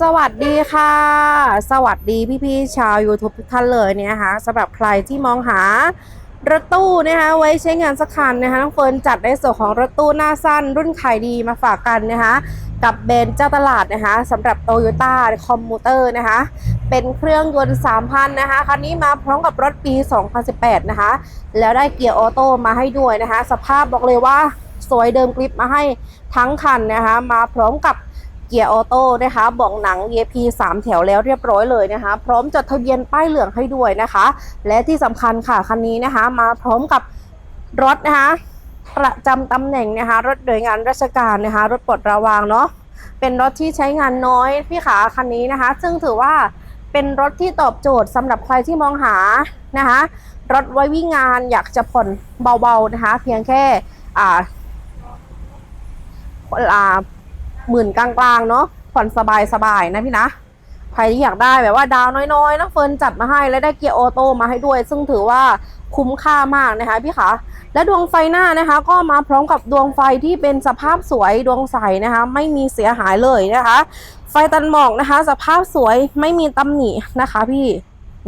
สวัสดีค่ะ สวัสดีพี่ๆชาว YouTube ทุกท่านเลยเนี่ยนะคะสำหรับใครที่มองหารถตู้นะคะไว้ใช้งานสักคันนะคะน้องเฟิร์นจัดในส่วนของรถตู้หน้าสั้น รุ่นขายดีมาฝากกันนะคะกับเบนเจ้าตลาดนะคะสำหรับโตโยต้าคอมมูเตอร์นะคะเป็นเครื่องยนต์ 3,000 นะคะคันนี้มาพร้อมกับรถปี 2018 นะคะ แล้วได้เกียร์ออโต้มาให้ด้วยนะคะ สภาพบอกเลยว่าสวยเดิมกริปมาให้ทั้งคันนะคะ มาพร้อมกับ เกียร์ออโต้นะคะบอกหนัง EP 3 แถวแล้วเรียบร้อยเลยนะคะ พร้อมจดทะเบียนป้ายเหลืองให้ด้วยนะคะ และที่สำคัญค่ะคันนี้นะคะ มาพร้อมกับรถนะคะประจำตำแหน่งนะคะ รถโดยงานราชการนะคะ รถปลดระวางเนาะเป็นรถที่ใช้งานน้อยพี่ขาคันนี้นะคะ ซึ่งถือว่าเป็นรถที่ตอบโจทย์สำหรับใครที่มองหานะคะ รถไว้วิ่งงานอยากจะผ่อนเบาๆนะคะ เพียงแค่อ่าอ่า หมื่นกลางๆเนาะผ่อนสบายๆนะพี่นะใครที่อยากได้แบบว่าดาวน้อยๆน้องเฟิร์นจัดมาให้และได้เกียร์ออโต้มาให้ด้วย ซึ่งถือว่าคุ้มค่ามากนะคะพี่ขาและดวงไฟหน้านะคะ ก็มาพร้อมกับดวงไฟที่เป็นสภาพสวยดวงใสนะคะ ไม่มีเสียหายเลยนะคะ ไฟตันหมอกนะคะ สภาพสวยไม่มีตำหนินะคะ พี่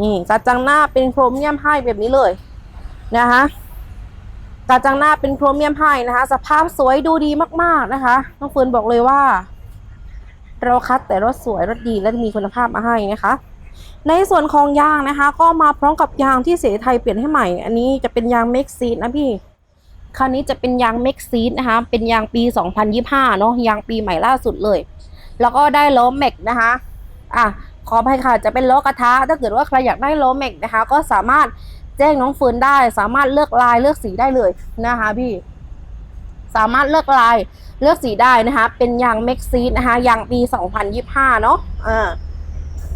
นี่กระจังหน้าเป็นโครเมียมให้แบบนี้เลยนะคะ ระจังหน้าเป็นโครเมียมให้นะคะ สภาพสวยดูดีมากๆนะคะน้องเฟิร์นบอกเลยว่า เราคัดแต่รถสวยรถดีและมีคุณภาพมาให้นะคะ ในส่วนของยางนะคะ ก็มาพร้อมกับยางที่เสไทยเปลี่ยนให้ใหม่ อันนี้จะเป็นยางเม็กซีดนะพี่คันนี้จะเป็นยางเม็กซีดนะคะ เป็นยางปี 2025 เนาะยางปีใหม่ล่าสุดเลย แล้วก็ได้ล้อแม็กนะคะอะขออภัยค่ะจะเป็นล้อกระทะถ้าเกิดว่าใครอยากได้ล้อแม็กนะคะ ก็สามารถ จ้งน้องเฟิร์นได้ สามารถเลือกลายเลือกสีได้เลยนะคะพี่สามารถเลือกลายเลือกสีได้นะคะ เป็นยางเม็กซีดนะคะยางปี 2025 เนาะอ่า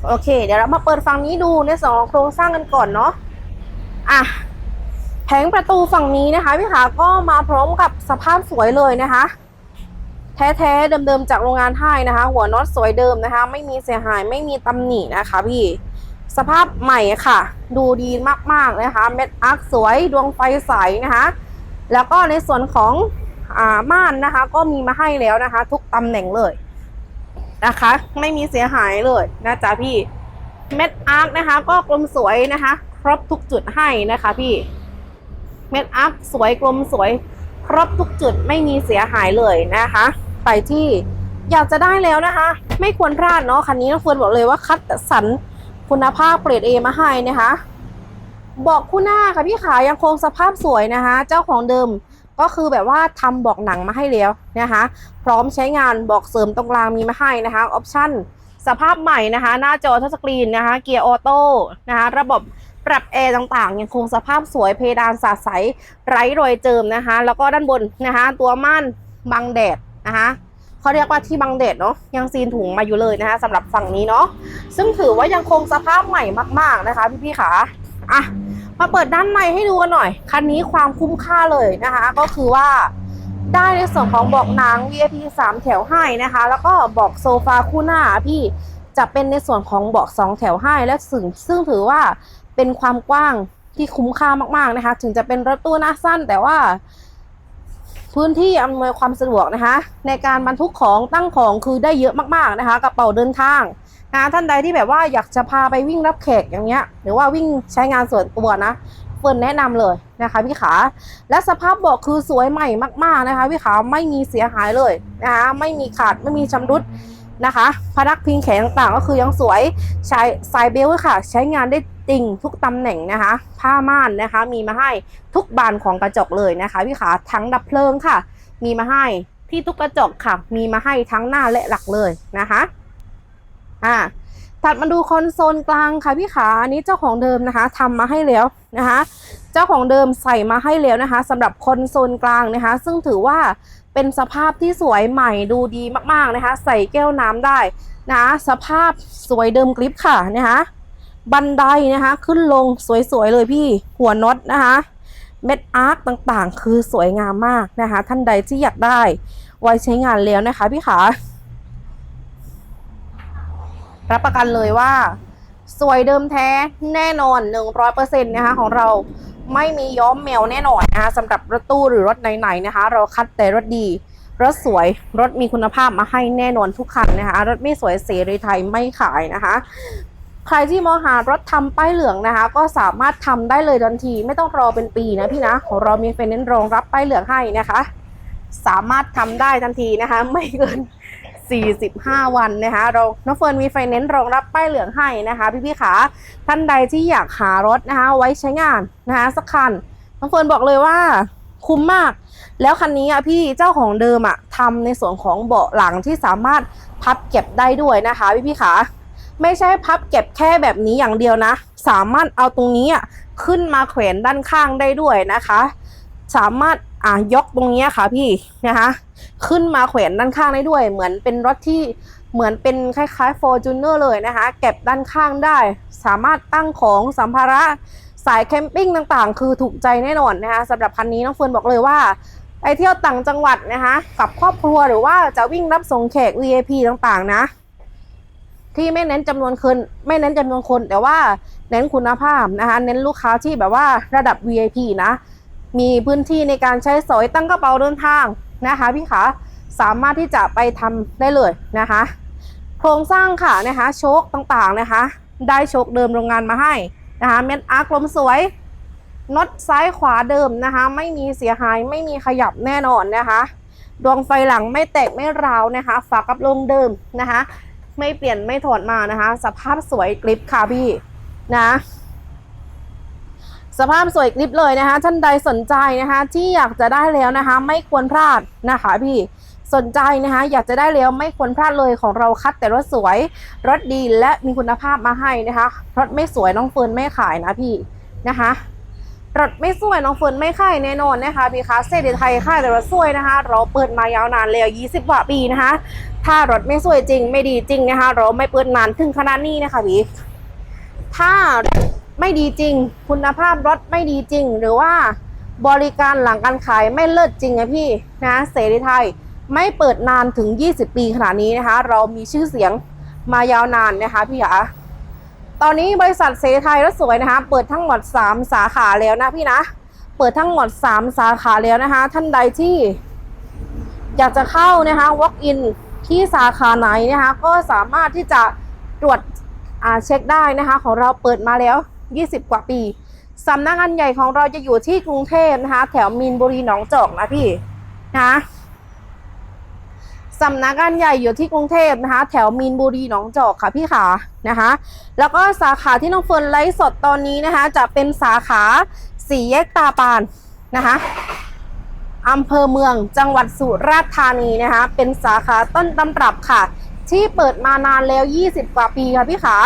โอเค เดี๋ยวเรามาเปิดฝั่งนี้ดูในสองโครงสร้างกันก่อนเนาะอะแผงประตูฝั่งนี้นะคะพี่ขาก็มาพร้อมกับสภาพสวยเลยนะคะ แท้ๆเดิมๆจากโรงงานไทยนะคะ หัวน็อตสวยเดิมนะคะ ไม่มีเสียหายไม่มีตำหนินะคะพี่ สภาพใหม่ค่ะ ดูดีมากๆนะคะ เม็ดอาร์คสวยดวงไฟใสนะคะ แล้วก็ในส่วนของอ่าม่านนะคะ ก็มีมาให้แล้วนะคะ ทุกตำแหน่งเลยนะคะ ไม่มีเสียหายเลยนะจ๊ะพี่เม็ดอาร์คนะคะ ก็กลมสวยนะคะ ครบทุกจุดให้นะคะพี่เม็ดอาร์คสวยกลมสวย ครบทุกจุดไม่มีเสียหายเลยนะคะ ไปที่อยากจะได้แล้วนะคะ ไม่ควรพลาดเนาะคันนี้น้องเฟิร์นบอกเลยว่าคัดสรร คุณภาพเกรดเอมาให้นะคะบอกคู่หน้าค่ะพี่ขายังคงสภาพสวยนะคะ เจ้าของเดิมก็คือแบบว่าทำบอกหนังมาให้แล้วนะคะ พร้อมใช้งานบอกเสริมตรงกลางมีมาให้นะคะออปชั่นสภาพใหม่นะคะ หน้าจอทัชสกรีนนะคะ เกียร์ออโต้นะคะระบบปรับแอร์ต่างๆ ยังคงสภาพสวยเพดานสาดใสไร้รอยเจิมนะคะ แล้วก็ด้านบนนะคะ ตัวม่านบังแดดนะคะ เขาเรียกว่าที่บังแดดเนาะยังซีนถุงมาอยู่เลยนะคะสำหรับฝั่งนี้เนาะซึ่งถือว่ายังคงสภาพใหม่มาก ๆนะคะ พี่ๆขาอะมาเปิดด้านในให้ดูกันหน่อย คันนี้ความคุ้มค่าเลยนะคะ ก็คือว่าได้ในส่วนของเบอกหนัง VIP 3 แถวให้นะคะ แล้วก็เบอกโซฟาคู่หน้าพี่จะเป็นในส่วนของเบาะ2แถวให้และซึ่งซึ่งถือว่าเป็นความกว้างที่คุ้มค่ามากๆนะคะ ถึงจะเป็นรถตู้หน้าสั้นแต่ว่า พื้นที่อำนวยความสะดวกนะคะ ในการบรรทุกของตั้งของคือได้เยอะมากๆนะคะกระเป๋าเดินทางนะท่านใดที่แบบว่าอยากจะพาไปวิ่งรับแขกอย่างเงี้ย หรือว่าวิ่งใช้งานส่วนตัวนะเฟิร์นแนะนำเลยนะคะพี่ขา และสภาพเบาะคือสวยใหม่มากๆนะคะพี่ขาไม่มีเสียหายเลยนะคะไม่มีขาดไม่มีชำรุดนะคะพนักพิงแขนต่างๆ ก็คือยังสวยใช้สายเบลค่ะ ใช้งานได้ จริงทุกตำแหน่งนะคะ ผ้าม่านนะคะ มีมาให้ทุกบานของกระจกเลยนะคะพี่ขาทั้งดับเพลิงค่ะ มีมาให้ที่ทุกกระจกค่ะ มีมาให้ทั้งหน้าและหลักเลยนะคะอ่าถัดมาดูคอนโซลกลางค่ะพี่ขาอันนี้เจ้าของเดิมนะคะทำมาให้แล้วนะคะ เจ้าของเดิมใส่มาให้แล้วนะคะสำหรับคอนโซลกลางนะคะ ซึ่งถือว่าเป็นสภาพที่สวยใหม่ดูดีมากๆนะคะ ใส่แก้วน้ำได้นะสภาพสวยเดิมกริปค่ะนะคะ บันไดนะคะ ขึ้นลงสวยๆเลยพี่หัวน็อตนะคะ เม็ดอาร์คต่างๆ คือสวยงามมากนะคะ ท่านใดที่อยากได้ ไว้ใช้งานแล้วนะคะพี่ขารับประกันเลยว่า สวยเดิมแท้แน่นอน 100%นะคะของเราไม่มีย้อมแมวแน่นอนนะคะสำหรับรถตู้หรือรถไหนๆนะคะ เราคัดแต่รถดี รถสวยรถมีคุณภาพมาให้แน่นอนทุกคันนะคะ รถไม่สวยเสรีไทยไม่ขายนะคะ ใครที่มองหารถทำป้ายเหลืองนะคะ ก็สามารถทำได้เลยทันที ไม่ต้องรอเป็นปีนะพี่นะ ของเรามีไฟแนนซ์รองรับป้ายเหลืองให้นะคะ สามารถทำได้ทันทีนะคะ ไม่เกิน 45 วันนะคะ เราน้องเฟิร์นมีไฟแนนซ์รองรับป้ายเหลืองให้นะคะพี่ๆขาท่านใดที่อยากหารถนะคะ ไว้ใช้งานนะคะสักคันน้องเฟิร์นบอกเลยว่าคุ้มมาก แล้วคันนี้อะพี่เจ้าของเดิมอะทำในส่วนของเบาะหลังที่สามารถพับเก็บได้ด้วยนะคะพี่ๆขา ไม่ใช่พับเก็บแค่แบบนี้อย่างเดียวนะ สามารถเอาตรงนี้ขึ้นมาแขวนด้านข้างได้ด้วยนะคะ สามารถอะยกตรงนี้ค่ะพี่นะคะ ขึ้นมาแขวนด้านข้างได้ด้วย เหมือนเป็นรถที่เหมือนเป็นคล้ายๆ Fortuner เลยนะคะเก็บด้านข้างได้ สามารถตั้งของสัมภาระสายแคมปิ้งต่างๆ คือถูกใจแน่นอนนะคะสำหรับคันนี้น้องเฟิร์นบอกเลยว่าไปเที่ยวต่างจังหวัดนะคะกับครอบครัวหรือว่าจะวิ่งรับส่งแขก VIP ต่างๆ นะ ที่ไม่เน้นจำนวนคนไม่เน้นจำนวนคน แต่ว่าเน้นคุณภาพนะคะเน้นลูกค้าที่แบบว่าระดับ VIP นะ มีพื้นที่ในการใช้สอยตั้งกระเป๋าเดินทางนะคะพี่ขาสามารถที่จะไปทำได้เลยนะคะ โครงสร้างค่ะนะคะโชคต่างๆนะคะ ได้โชคเดิมโรงงานมาให้นะคะเม็ดอาร์คลมสวยน็อตซ้ายขวาเดิมนะคะ ไม่มีเสียหายไม่มีขยับแน่นอนนะคะ ดวงไฟหลังไม่แตกไม่ร้าวนะคะ ฝากับโลงเดิมนะคะ ไม่เปลี่ยนไม่ถอดมานะคะ สภาพสวยกริปค่ะพี่นะสภาพสวยกริบเลยนะคะ ท่านใดสนใจนะคะ ที่อยากจะได้แล้วนะคะ ไม่ควรพลาดนะคะพี่สนใจนะคะ อยากจะได้แล้วไม่ควรพลาดเลยของเราคัดแต่รถสวย รถดีและมีคุณภาพมาให้นะคะรถไม่สวยน้องเฟิร์นไม่ขายนะพี่นะคะรถไม่สวยน้องเฟิร์นไม่ขายแน่นอนนะคะพี่คะเซเดไทยค่ายแต่รถสวยนะคะ เราเปิดมายาวนานแล้ว20กว่าปีนะคะ ถ้ารถไม่สวยจริงไม่ดีจริงนะคะ เราไม่เปิดนานถึงขนาดนี้นะคะพี่ถ้าไม่ดีจริง คุณภาพรถไม่ดีจริง หรือว่าบริการหลังการขายไม่เลิศจริงนะพี่นะเสรีไทยไม่เปิดนานถึง 20 ปีขนาดนี้นะคะ เรามีชื่อเสียงมายาวนานนะคะพี่หาตอนนี้บริษัทเสรีไทยรถสวยนะคะ เปิดทั้งหมด 3 สาขาแล้วนะพี่นะ เปิดทั้งหมด 3 สาขาแล้วนะคะ ท่านใดที่ อยากจะเข้านะคะ walk in ที่สาขาไหนนะคะก็สามารถที่จะตรวจเช็คได้นะคะของเราเปิดมาแล้ว 20 กว่าปีสำนักงานใหญ่ของเราจะอยู่ที่กรุงเทพนะคะ แถวมีนบุรีหนองจอกนะพี่นะสำนักงานใหญ่อยู่ที่กรุงเทพนะคะ แถวมีนบุรีหนองจอกค่ะพี่ขานะคะ แล้วก็สาขาที่น้องเฟิร์นไลฟ์สดตอนนี้นะคะ จะเป็นสาขาสีแยกตาปานนะคะ อำเภอเมืองจังหวัดสุราษฎร์ธานีนะคะ เป็นสาขาต้นตำรับค่ะ ที่เปิดมานานแล้ว 20 กว่าปีค่ะพี่ขา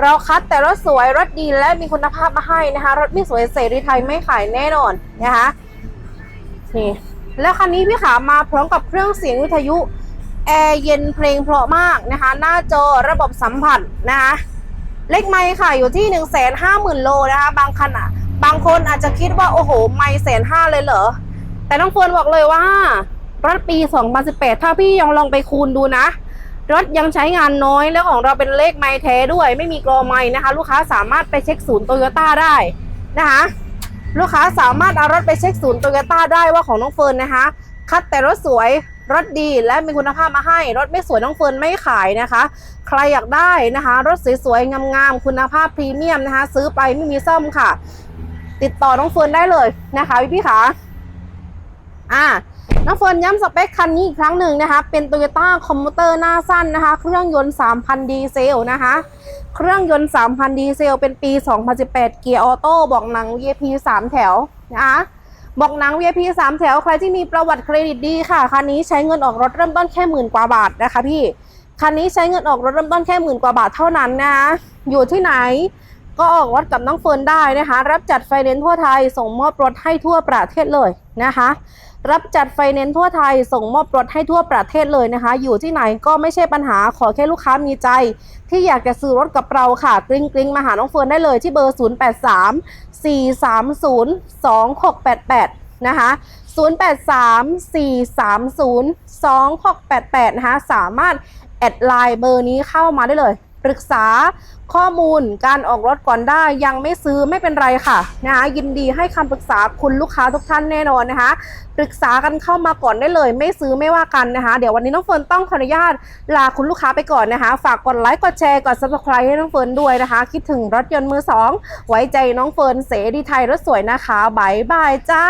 เราคัดแต่รถสวยรถดีและมีคุณภาพมาให้นะคะ รถไม่สวยเสรีไทยไม่ขายแน่นอนนะคะนี่แล้วคันนี้พี่ขามาพร้อมกับเครื่องเสียงวิทยุแอร์เย็นเพลงเพราะมากนะคะ หน้าจอระบบสัมผัสนะคะเลขไมค์ค่ะอยู่ที่ 1 5 0 0 0 0 โลนะคะ บางคันอะ บางคนอาจจะคิดว่า โอ้โห ไม่แสนห้าเลยเหรอ แต่น้องเฟิร์นบอกเลยว่ารถปี 2018 ถ้าพี่ยังลองไปคูณดูนะ รถยังใช้งานน้อยแล้วของเราเป็นเลขไมค์แท้ด้วย ไม่มีกรอไมค์นะคะ ลูกค้าสามารถไปเช็คศูนย์โตโยต้าได้นะคะ ลูกค้าสามารถเอารถไปเช็คศูนย์โตโยต้าได้ว่าของน้องเฟิร์นนะคะ คัดแต่รถสวยรถดีและมีคุณภาพมาให้ รถไม่สวยน้องเฟิร์นไม่ขายนะคะ ใครอยากได้นะคะ รถสวยๆงามๆคุณภาพพรีเมียมนะคะ ซื้อไปไม่มีซ่อมค่ะ ติดต่อน้องเฟิร์นได้เลยนะคะพี่พี่ๆขา อ่าน้องเฟิร์นย้ำสเปคคันนี้อีกครั้งหนึ่งนะคะ เป็น Toyota c o m m u t e r หน้าสั้นนะคะ เครื่องยนต์ 3,000 ดีเซลนะคะ เครื่องยนต์ 3,000 ดีเซล เป็นปี 2018 เกียร์ออโต้บอกหนัง VIP 3 แถวนะคะบอกหนัง VIP 3 แถว ใครที่มีประวัติเครดิตดีค่ะ คันนี้ใช้เงินออกรถเริ่มต้นแค่หมื่นกว่าบาทนะคะพี่ คันนี้ใช้เงินออกรถเริ่มต้นแค่หมื่นกว่าบาทเท่านั้นนะะอยู่ที่ไหนก็ออกรถกับน้องเฟิร์นได้นะคะ รับจัดไฟแนนซ์ทั่วไทย ส่งมอบรถให้ทั่วประเทศเลยนะคะ รับจัดไฟแนนซ์ทั่วไทยส่งมอบรถให้ทั่วประเทศเลยนะคะ อยู่ที่ไหนก็ไม่ใช่ปัญหาขอแค่ลูกค้ามีใจ ที่อยากจะซื้อรถกับเราค่ะกริ้งกริ้งมาหาน้องเฟิร์นได้เลยที่เบอร์ 083 430 2688 นะคะ 083 430 2688 นะคะสามารถแอดไลน์เบอร์นี้เข้ามาได้เลย ปรึกษาข้อมูลการออกรถก่อนได้ยังไม่ซื้อไม่เป็นไรค่ะนะคะยินดีให้คำปรึกษาคุณลูกค้าทุกท่านแน่นอนนะคะ ปรึกษากันเข้ามาก่อนได้เลย ไม่ซื้อไม่ว่ากันนะคะ เดี๋ยววันนี้น้องเฟิร์นต้องขออนุญาตลาคุณลูกค้าไปก่อนนะคะ ฝากกดไลค์กดแชร์กด subscribe ให้น้องเฟิร์นด้วยนะคะ คิดถึงรถยนต์มือสองไว้ใจน้องเฟิร์นเสรีไทยรถสวยนะคะบายบายจ้า